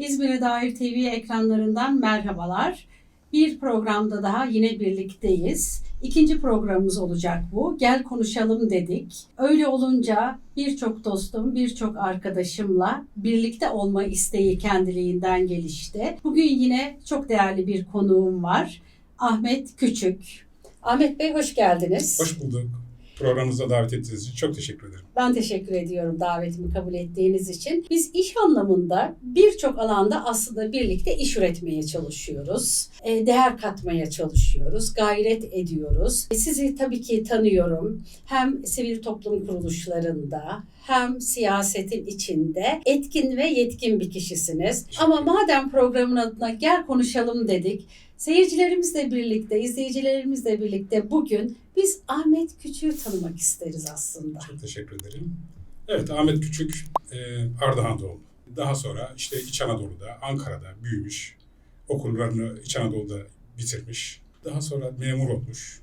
İzmir'e dair TV ekranlarından merhabalar. Bir programda daha yine birlikteyiz. İkinci programımız olacak bu. Gel konuşalım dedik. Öyle olunca birçok dostum, birçok arkadaşımla birlikte olma isteği kendiliğinden gelişti. Bugün yine çok değerli bir konuğum var. Ahmet Küçük. Ahmet Bey hoş geldiniz. Hoş bulduk. Programımıza davet ettiğiniz için çok teşekkür ederim. Ben teşekkür ediyorum davetimi kabul ettiğiniz için. Biz iş anlamında birçok alanda aslında birlikte iş üretmeye çalışıyoruz. E, Değer katmaya çalışıyoruz, gayret ediyoruz. E, Sizi tabii ki tanıyorum. Hem sivil toplum kuruluşlarında hem siyasetin içinde etkin ve yetkin bir kişisiniz. Ama madem programın adına gel konuşalım dedik. Seyircilerimizle birlikte, izleyicilerimizle birlikte bugün biz Ahmet Küçük'ü tanımak isteriz aslında. Çok teşekkür ederim. Evet Ahmet Küçük e, Ardahan doğumlu. Daha sonra işte İç Anadolu'da, Ankara'da büyümüş. Okullarını İç Anadolu'da bitirmiş. Daha sonra memur olmuş.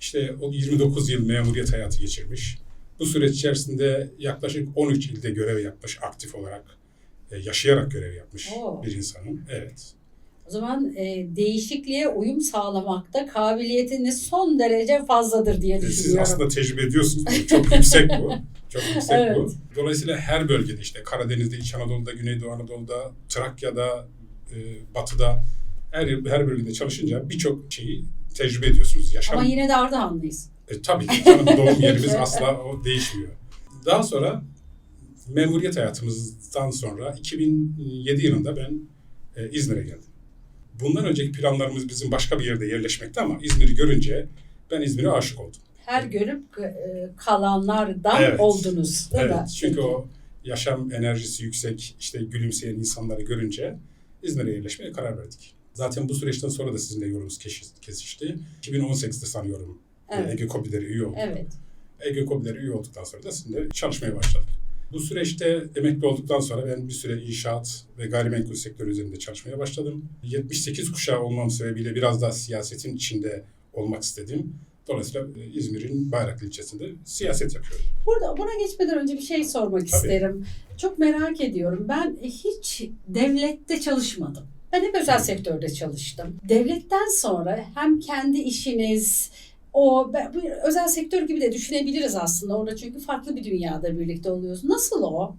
İşte o 29 yıl memuriyet hayatı geçirmiş. Bu süreç içerisinde yaklaşık 13 ilde görev yapmış aktif olarak. e, yaşayarak görev yapmış Oo. bir insanım. Evet. O zaman e, değişikliğe uyum sağlamakta kabiliyetiniz son derece fazladır diye E, Siz düşünüyorum. aslında tecrübe ediyorsunuz. Çok yüksek bu. Çok yüksek Evet. bu. Dolayısıyla her bölgede işte Karadeniz'de, İç Anadolu'da, Güneydoğu Anadolu'da, Trakya'da, e, Batı'da her her bölgede çalışınca birçok şeyi tecrübe ediyorsunuz. Yaşam Ama yine de Ardahanlıyız. e, tabii ki canım doğum yerimiz asla o değişmiyor. Daha sonra memuriyet hayatımızdan sonra 2007 yılında ben e, İzmir'e geldim. Bundan önceki planlarımız bizim başka bir yerde yerleşmekti ama İzmir'i görünce ben İzmir'e aşık oldum. Her görüp e, kalanlardan Evet. oldunuz değil mi? Evet, çünkü Peki. o yaşam enerjisi yüksek, işte gülümseyen insanları görünce İzmir'e yerleşmeye karar verdik. Zaten bu süreçten sonra da sizinle yolumuz kesişti. 2018'de sanıyorum e, Evet. Ege Kobileri üye olduk. Evet. Ege Kobileri üye olduktan sonra da sizinle çalışmaya başladık. Bu süreçte emekli olduktan sonra ben bir süre inşaat ve gayrimenkul sektörü üzerinde çalışmaya başladım. 78 kuşağı olmam sebebiyle biraz daha siyasetin içinde olmak istedim. Dolayısıyla e, İzmir'in Bayraklı ilçesinde siyaset yapıyorum. Burada buna geçmeden önce bir şey sormak Tabii. isterim. Çok merak ediyorum. Ben hiç devlette çalışmadım. Ben hep özel sektörde çalıştım. Devletten sonra hem kendi işiniz, o özel sektör gibi de düşünebiliriz aslında orada çünkü farklı bir dünyada birlikte oluyoruz. Nasıl o?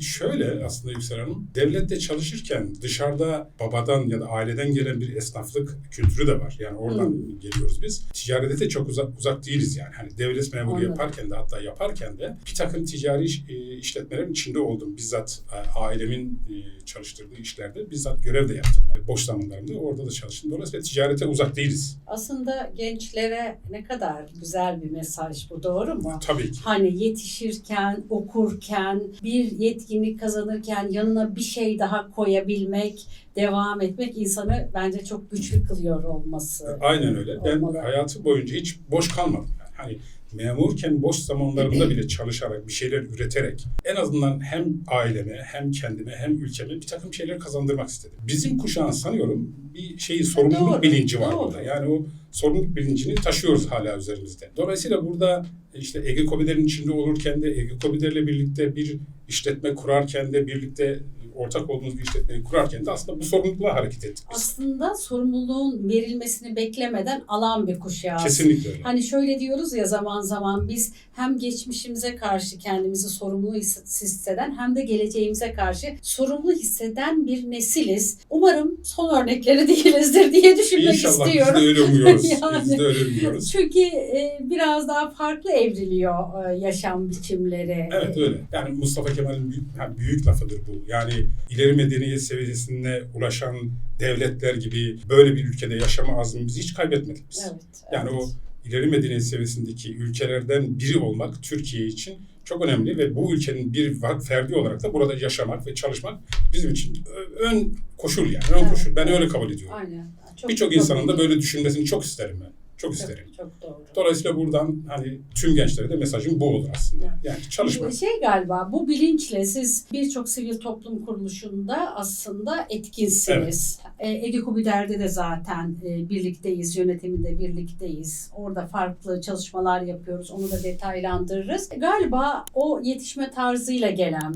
Şöyle aslında Yüksel Hanım, devlette çalışırken dışarıda babadan ya da aileden gelen bir esnaflık kültürü de var. Yani oradan Hmm. geliyoruz biz. Ticarete de çok uzak, uzak değiliz yani. Hani devlet memuru Anladım. yaparken de hatta yaparken de bir takım ticari e, işletmelerin içinde oldum. Bizzat e, ailemin e, çalıştırdığı işlerde bizzat görev de yaptım. Yani boş zamanlarımda orada da çalıştım. Dolayısıyla ticarete uzak değiliz. Aslında gençlere ne kadar güzel bir mesaj bu doğru mu? Tabii ki. Hani yetişirken, okurken, bir yetkinlik kazanırken yanına bir şey daha koyabilmek, devam etmek insanı bence çok güçlü kılıyor olması. Aynen öyle. Ben Olmalı. hayatım boyunca hiç boş kalmadım. Yani. Hani memurken boş zamanlarımda bile çalışarak, bir şeyler üreterek en azından hem aileme, hem kendime, hem ülkeme bir takım şeyler kazandırmak istedim. Bizim kuşağın sanıyorum bir şeyi sorumluluk Doğru, bilinci var doğru. burada. Yani o sorumluluk bilincini taşıyoruz hala üzerimizde. Dolayısıyla burada işte Ege Kobiler'in içinde olurken de Ege Kobiler'le birlikte bir işletme kurarken de birlikte ortak olduğumuz bir işletmeyi kurarken de aslında bu sorumlulukla hareket ettik biz. Aslında sorumluluğun verilmesini beklemeden alan bir kuşağız. Kesinlikle öyle. Hani şöyle diyoruz ya zaman zaman biz hem geçmişimize karşı kendimizi sorumlu his- hisseden hem de geleceğimize karşı sorumlu hisseden bir nesiliz. Umarım son örnekleri değilizdir diye düşünmek İnşallah istiyorum. biz de öyle umuyoruz. Yani. Biz de öyle umuyoruz. Çünkü e, biraz daha farklı evriliyor e, yaşam biçimleri. Evet öyle. Yani Mustafa Kemal'in büyük, yani büyük lafıdır bu. Yani ileri medeniyet seviyesine ulaşan devletler gibi böyle bir ülkede yaşama azmimizi hiç kaybetmedik biz. Evet, Yani evet. o ileri medeniyet seviyesindeki ülkelerden biri olmak Türkiye için çok önemli ve bu ülkenin bir ferdi olarak da burada yaşamak ve çalışmak bizim için ön koşul yani ön Evet. koşul. Ben öyle kabul ediyorum. Birçok çok insanın da böyle düşünmesini çok isterim ben. Çok isterim. Çok, çok doğru. Dolayısıyla buradan hani tüm gençlere de mesajım bu olur aslında. Yani çalışmak. Şey galiba bu bilinçle siz birçok sivil toplum kuruluşunda aslında etkinsiniz. E, Egekubiler'de de zaten e, birlikteyiz, yönetiminde birlikteyiz. Orada farklı çalışmalar yapıyoruz, onu da detaylandırırız. Galiba o yetişme tarzıyla gelen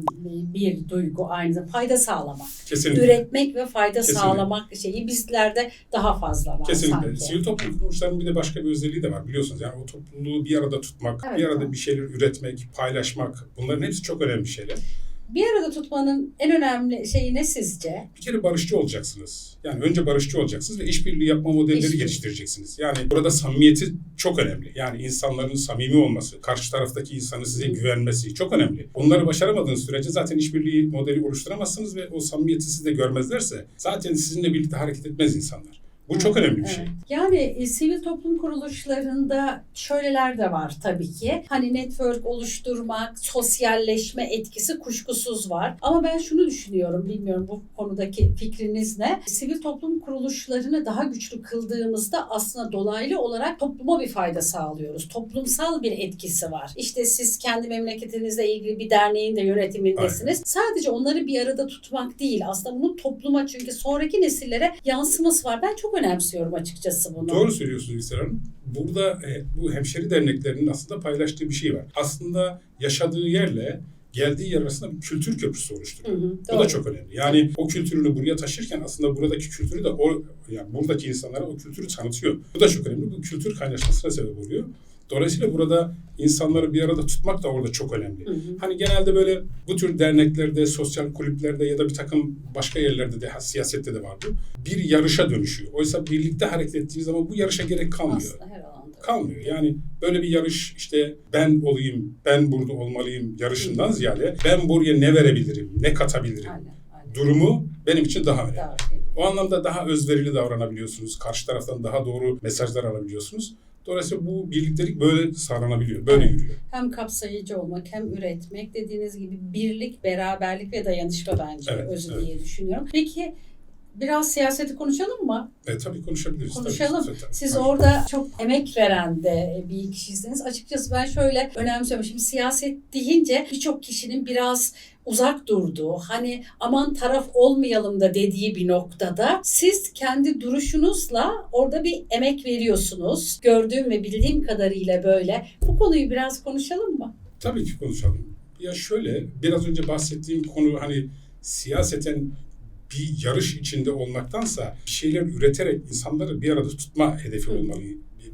bir duygu aynı zamanda fayda sağlamak. Kesinlikle. Üretmek ve fayda Kesinlikle. sağlamak şeyi bizlerde daha fazla var Kesinlikle. sanki. Sivil toplum kuruluşlarının bir de başka bir özelliği de var biliyorsunuz. Yani o topluluğu bir arada tutmak, Evet, bir arada bir şeyler üretmek, paylaşmak bunların hepsi çok önemli şeyler. Bir arada tutmanın en önemli şeyi ne sizce? Bir kere barışçı olacaksınız. Yani önce barışçı olacaksınız ve işbirliği yapma modelleri İşbirliği. geliştireceksiniz. Yani burada samimiyeti çok önemli. Yani insanların samimi olması, karşı taraftaki insanın size güvenmesi çok önemli. Bunları başaramadığınız sürece zaten işbirliği modeli oluşturamazsınız ve o samimiyeti siz de görmezlerse zaten sizinle birlikte hareket etmez insanlar. Bu çok önemli bir şey. Evet. Yani e, sivil toplum kuruluşlarında şöyleler de var tabii ki. Hani network oluşturmak, sosyalleşme etkisi kuşkusuz var. Ama ben şunu düşünüyorum, bilmiyorum bu konudaki fikriniz ne? Sivil toplum kuruluşlarını daha güçlü kıldığımızda aslında dolaylı olarak topluma bir fayda sağlıyoruz. Toplumsal bir etkisi var. İşte siz kendi memleketinizle ilgili bir derneğin de yönetimindesiniz. Sadece onları bir arada tutmak değil. Aslında bunun topluma çünkü sonraki nesillere yansıması var. Ben çok önemsiyorum açıkçası bunu. Doğru söylüyorsunuz Yüksel Hanım. Burada e, bu hemşeri derneklerinin aslında paylaştığı bir şey var. Aslında yaşadığı yerle geldiği yer arasında bir kültür köprüsü Hı oluşturuyor. hı, Bu doğru. da çok önemli. Yani o kültürünü buraya taşırken aslında buradaki kültürü de o yani buradaki insanlara o kültürü tanıtıyor. Bu da çok önemli. Bu kültür kaynaşmasına sebep oluyor. Dolayısıyla burada insanları bir arada tutmak da orada çok önemli. Hı hı. Hani genelde böyle bu tür derneklerde, sosyal kulüplerde ya da bir takım başka yerlerde de, siyasette de var bu. Bir yarışa dönüşüyor. Oysa birlikte hareket ettiği zaman bu yarışa gerek kalmıyor. Aslında her alanda. Kalmıyor. Yani böyle bir yarış işte ben olayım, ben burada olmalıyım yarışından ziyade ben buraya ne verebilirim, ne katabilirim Aynen, aynen. durumu benim için daha önemli. Daha önemli. O anlamda daha özverili davranabiliyorsunuz. Karşı taraftan daha doğru mesajlar alabiliyorsunuz. Dolayısıyla bu birliktelik böyle sağlanabiliyor, böyle Evet. yürüyor. Hem kapsayıcı olmak hem üretmek dediğiniz gibi birlik, beraberlik ve dayanışma bence Evet, özü evet. diye düşünüyorum. Peki biraz siyaseti konuşalım mı? E, tabii konuşabiliriz. Konuşalım. Tabii, tabii. Siz Tabii. orada çok emek veren de bir kişisiniz. Açıkçası ben şöyle önemsiyorum. Şimdi siyaset deyince birçok kişinin biraz uzak durduğu, hani aman taraf olmayalım da dediği bir noktada siz kendi duruşunuzla orada bir emek veriyorsunuz. Gördüğüm ve bildiğim kadarıyla böyle. Bu konuyu biraz konuşalım mı? Tabii ki konuşalım. Ya şöyle, biraz önce bahsettiğim konu hani siyaseten bir yarış içinde olmaktansa bir şeyler üreterek insanları bir arada tutma hedefi olmalı.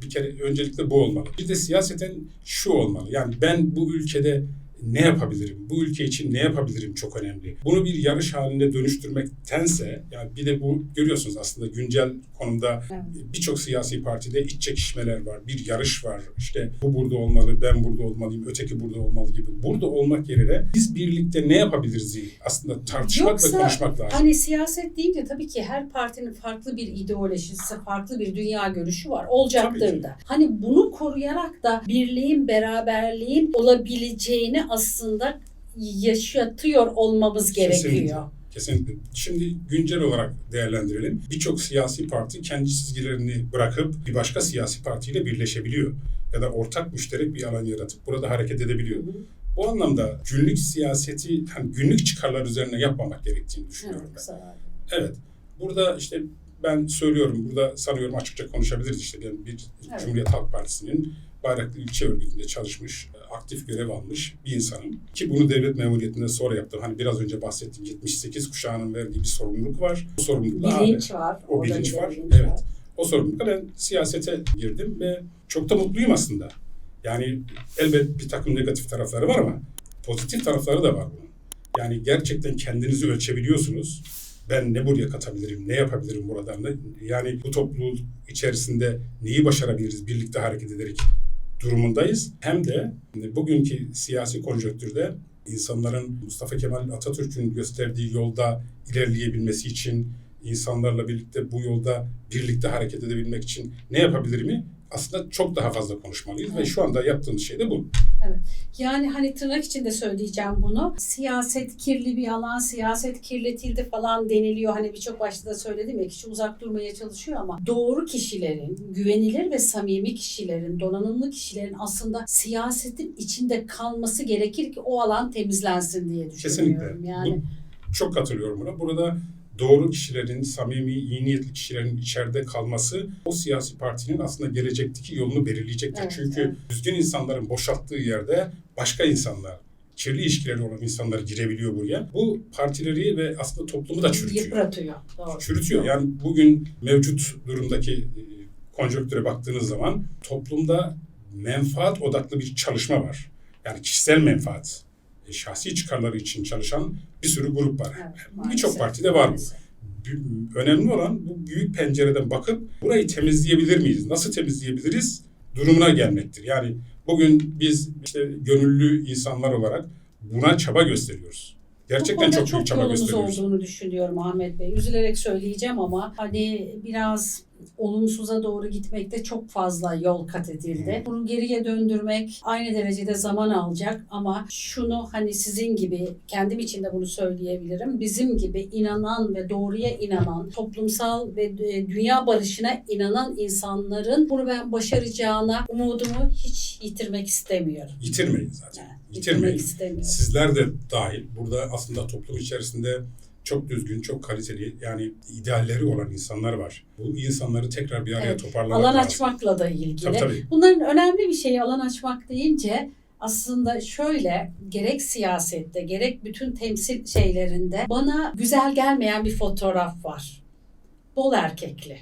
Bir kere öncelikle bu olmalı. Bir de siyaseten şu olmalı. Yani ben bu ülkede ne yapabilirim? Bu ülke için ne yapabilirim çok önemli. Bunu bir yarış haline dönüştürmektense yani bir de bu görüyorsunuz aslında güncel konumda Evet. birçok siyasi partide iç çekişmeler var. Bir yarış var. İşte bu burada olmalı, ben burada olmalıyım, öteki burada olmalı gibi. Burada olmak yerine biz birlikte ne yapabiliriz diye aslında tartışmak Yoksa ve konuşmak lazım. Hani siyaset deyince tabii ki her partinin farklı bir ideolojisi, farklı bir dünya görüşü var. Olacaktır da. Hani bunu koruyarak da birliğin, beraberliğin olabileceğini aslında yaşatıyor olmamız gerekiyor. Kesinlikle. Şimdi güncel olarak değerlendirelim. Birçok siyasi parti kendi çizgilerini bırakıp bir başka siyasi partiyle birleşebiliyor. Ya da ortak müşterek bir alan yaratıp burada hareket edebiliyor. hı. Bu anlamda günlük siyaseti hani günlük çıkarlar üzerine yapmamak gerektiğini düşünüyorum ben. Evet. Burada işte ben söylüyorum, burada sanıyorum açıkça konuşabiliriz işte. Ben bir Evet. Cumhuriyet Halk Partisi'nin Bayraklı İlçe Örgütü'nde çalışmış, aktif görev almış bir insanım. Ki bunu devlet memuriyetinde sonra yaptım. Hani biraz önce bahsettiğim 78 kuşağının verdiği bir sorumluluk var. O sorumlulukla Bilinç var. o bilinç var. bilinç Evet. o sorumlulukla ben siyasete girdim ve çok da mutluyum aslında. Yani elbet bir takım negatif tarafları var ama pozitif tarafları da var bunun. Yani gerçekten kendinizi ölçebiliyorsunuz. Ben ne buraya katabilirim, ne yapabilirim buradan da. Yani bu topluluk içerisinde neyi başarabiliriz birlikte hareket ederek durumundayız. Hem de bugünkü siyasi konjonktürde insanların Mustafa Kemal Atatürk'ün gösterdiği yolda ilerleyebilmesi için insanlarla birlikte bu yolda birlikte hareket edebilmek için ne yapabilirimi aslında çok daha fazla konuşmalıyız ve Evet. şu anda yaptığımız şey de bu. Yani hani tırnak içinde söyleyeceğim bunu. Siyaset kirli bir alan, siyaset kirletildi falan deniliyor. Hani birçok başta da söyledim ya kişi uzak durmaya çalışıyor ama doğru kişilerin, güvenilir ve samimi kişilerin, donanımlı kişilerin aslında siyasetin içinde kalması gerekir ki o alan temizlensin diye düşünüyorum. Kesinlikle. Yani Çok katılıyorum buna. Burada doğru kişilerin, samimi, iyi niyetli kişilerin içeride kalması o siyasi partinin aslında gelecekteki yolunu belirleyecektir. Evet, Çünkü evet. düzgün insanların boşalttığı yerde başka insanlar, kirli ilişkileri olan insanlar girebiliyor buraya. Bu partileri ve aslında toplumu da çürütüyor. yıpratıyor. Doğru. Çürütüyor. Yani bugün mevcut durumdaki e, konjonktüre baktığınız zaman toplumda menfaat odaklı bir çalışma var. Yani kişisel menfaat, şahsi çıkarları için çalışan bir sürü grup var. Evet, Birçok partide var bu. Önemli olan bu büyük pencereden bakıp burayı temizleyebilir miyiz? Nasıl temizleyebiliriz? Durumuna gelmektir. Yani bugün biz işte gönüllü insanlar olarak buna çaba gösteriyoruz. Gerçekten konuda çok büyük çaba gösteriyoruz. olduğunu düşünüyorum Ahmet Bey. Üzülerek söyleyeceğim ama hani biraz olumsuza doğru gitmekte çok fazla yol kat edildi. Bunu geriye döndürmek aynı derecede zaman alacak ama şunu hani sizin gibi kendim için de bunu söyleyebilirim. Bizim gibi inanan ve doğruya inanan, toplumsal ve e, dünya barışına inanan insanların bunu ben başaracağına umudumu hiç yitirmek istemiyorum. Yitirmeyin zaten. Yani, Yitirmeyin. Sizler de dahil. Burada aslında toplum içerisinde çok düzgün, çok kaliteli yani idealleri olan insanlar var. Bu insanları tekrar bir araya Evet, toparlamak Alan lazım. açmakla da ilgili. Tabii tabii. Bunların önemli bir şeyi alan açmak deyince aslında şöyle gerek siyasette gerek bütün temsil şeylerinde bana güzel gelmeyen bir fotoğraf var. Bol erkekli.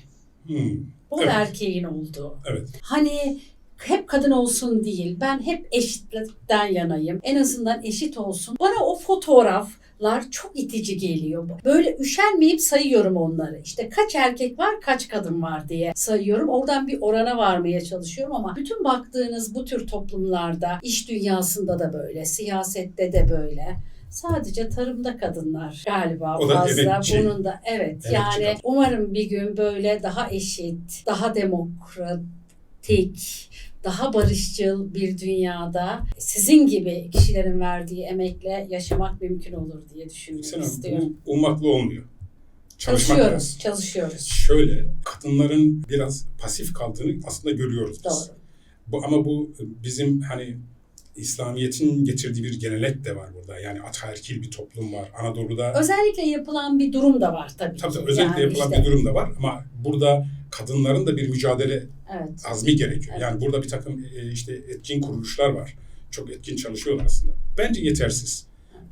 Hmm, Bol Evet. erkeğin olduğu. evet. Hani hep kadın olsun değil. Ben hep eşitlikten yanayım. En azından eşit olsun. Bana o fotoğraflar çok itici geliyor. Böyle üşenmeyip sayıyorum onları. İşte kaç erkek var, kaç kadın var diye sayıyorum. Oradan bir orana varmaya çalışıyorum ama bütün baktığınız bu tür toplumlarda, iş dünyasında da böyle, siyasette de böyle. Sadece tarımda kadınlar galiba O fazla. emekçi. Bunun da evet Emekçi yani kadın. umarım bir gün böyle daha eşit, daha demokratik, daha barışçıl bir dünyada sizin gibi kişilerin verdiği emekle yaşamak mümkün olur diye düşünmek Sen istiyorum. bu ummakla olmuyor. Çalışmak Çalışıyoruz, çalışıyoruz. Şöyle, kadınların biraz pasif kaldığını aslında görüyoruz biz. Doğru. Bu, ama bu bizim hani İslamiyet'in getirdiği bir gelenek de var burada. Yani ataerkil bir toplum var. Anadolu'da Özellikle yapılan bir durum da var tabii tabii tabii özellikle Yani yapılan işte, bir durum da var ama burada kadınların da bir mücadele Evet. azmi gerekiyor. Evet. Yani burada bir takım e, işte etkin kuruluşlar var. Çok etkin çalışıyorlar aslında. Bence yetersiz.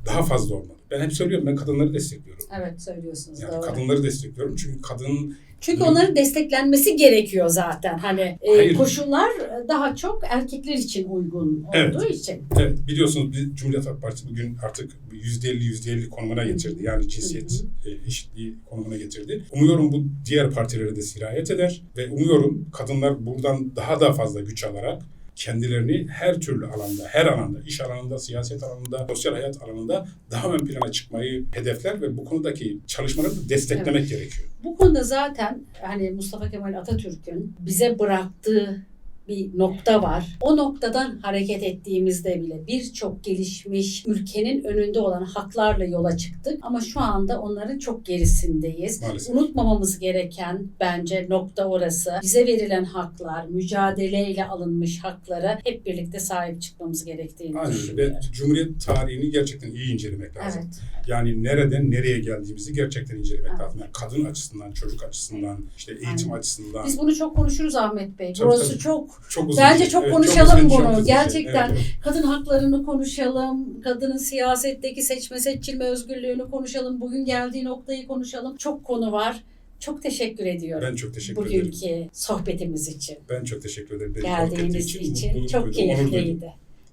Daha fazla olmalı. Ben hep söylüyorum ben kadınları destekliyorum. Evet söylüyorsunuz Yani doğru. kadınları destekliyorum çünkü kadın Çünkü onların desteklenmesi gerekiyor zaten. Hani e, koşullar daha çok erkekler için uygun Evet. olduğu için. evet biliyorsunuz biz Cumhuriyet Halk Partisi bugün artık %50 %50 konumuna getirdi. Yani cinsiyet e, eşitliği konumuna getirdi. Umuyorum bu diğer partilere de sirayet eder ve umuyorum kadınlar buradan daha da fazla güç alarak kendilerini her türlü alanda, her alanda, iş alanında, siyaset alanında, sosyal hayat alanında daha ön plana çıkmayı hedefler ve bu konudaki çalışmaları desteklemek gerekiyor. Bu konuda zaten hani Mustafa Kemal Atatürk'ün bize bıraktığı bir nokta var. O noktadan hareket ettiğimizde bile birçok gelişmiş ülkenin önünde olan haklarla yola çıktık. Ama şu anda onların çok gerisindeyiz. Maalesef. Unutmamamız gereken bence nokta orası. Bize verilen haklar, mücadeleyle alınmış haklara hep birlikte sahip çıkmamız gerektiğini Aynen düşünüyorum. Ve Cumhuriyet tarihini gerçekten iyi incelemek lazım. Evet. Yani nereden nereye geldiğimizi gerçekten incelemek Evet. lazım. Yani kadın açısından, çocuk açısından, işte eğitim Aynen. açısından. Biz bunu çok konuşuruz Ahmet Bey. Tabii, Burası tabii. çok çok uzun Bence şey. çok Evet, konuşalım uzun, çok bunu. uzun bir şey. Gerçekten. Evet, evet. kadın haklarını konuşalım, kadının siyasetteki seçme seçilme özgürlüğünü konuşalım, bugün geldiği noktayı konuşalım. Çok konu var. Çok teşekkür ediyorum. Ben çok teşekkür ederim. Bugünkü sohbetimiz için, Ben çok teşekkür ederim. Geldiğiniz için, mutluluk çok keyifliydi.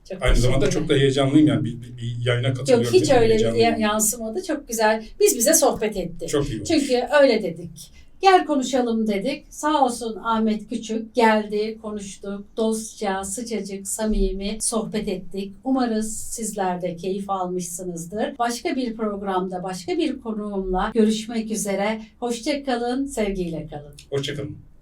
Çok Aynı zamanda çok da heyecanlıyım yani bir, bir, bir yayına Yok katılıyorum. hiç dedim, öyle yansımadı. Çok güzel. Biz bize sohbet ettik. Çok iyi olmuş. Çünkü öyle dedik. Gel konuşalım dedik. Sağ olsun Ahmet Küçük geldi, konuştuk. Dostça, sıcacık, samimi sohbet ettik. Umarız sizler de keyif almışsınızdır. Başka bir programda, başka bir konuğumla görüşmek üzere. Hoşça kalın, sevgiyle kalın. Hoşçakalın.